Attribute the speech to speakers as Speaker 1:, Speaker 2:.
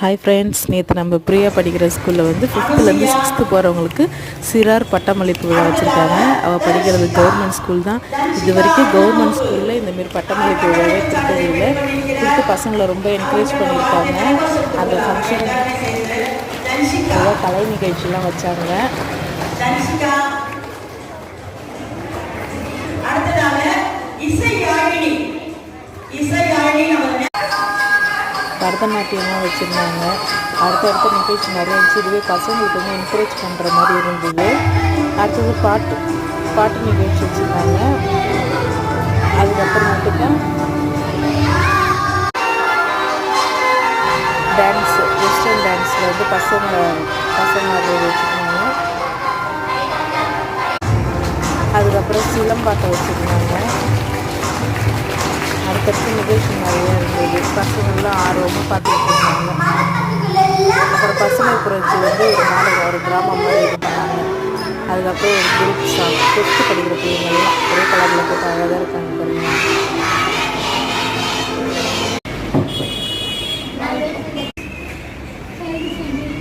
Speaker 1: Hi friends நேற்று நம்ம பிரியா படிக்கிற ஸ்கூலில் வந்து ஃபிஃப்த்துலேருந்து சிக்ஸ்த்து போகிறவங்களுக்கு சிறார் பட்டமளிப்பு விழா வச்சுருக்காங்க. அவள் படிக்கிறது கவர்மெண்ட் ஸ்கூல் தான். இது வரைக்கும் கவர்மெண்ட் ஸ்கூலில் இந்தமாரி பட்டமளிப்பு விழாவே கொடுத்தது இல்லை. கொடுத்து பசங்களை ரொம்ப என்கரேஜ் பண்ணியிருக்காங்க. அந்த ஃபங்க்ஷன் கலை நிகழ்ச்சிலாம் வச்சாங்க. பரதநாட்டியம்லாம் வச்சுருந்தாங்க. அடுத்தடுத்த நிகழ்ச்சி நிறைய இருந்துச்சு. இதுவே பசங்களுக்கு வந்து என்கரேஜ் பண்ணுற மாதிரி இருந்தது. அடுத்தது பாட்டு பாட்டு நிகழ்ச்சி வச்சுருந்தாங்க. மட்டும்தான் டான்ஸ் வெஸ்டர்ன் டான்ஸில் வந்து பசங்க பசங்க ஆடுறது வச்சுருந்தாங்க. அதுக்கப்புறம் சிலம்பாட்டம் வச்சுருந்தாங்க. அதுக்கடுத்து நிகழ்ச்சி நிறையா இருந்தது பசங்கள்லாம் ஆர்வமாக பார்த்துட்டு இருந்தாங்க அப்புறம் பசுமை புரட்சி வந்து ஒரு நாள் ஒரு கிராமம் மாதிரி இது பண்ணாங்க. அதுக்கப்புறம் ஒரு குரூப் சாங் ஃபிஃப்த்து படிக்கிற பிள்ளைங்கள்லாம் ஒரே கலரில் போட்டு அழகாக தான் இருக்காங்க பாருங்க. Thank you.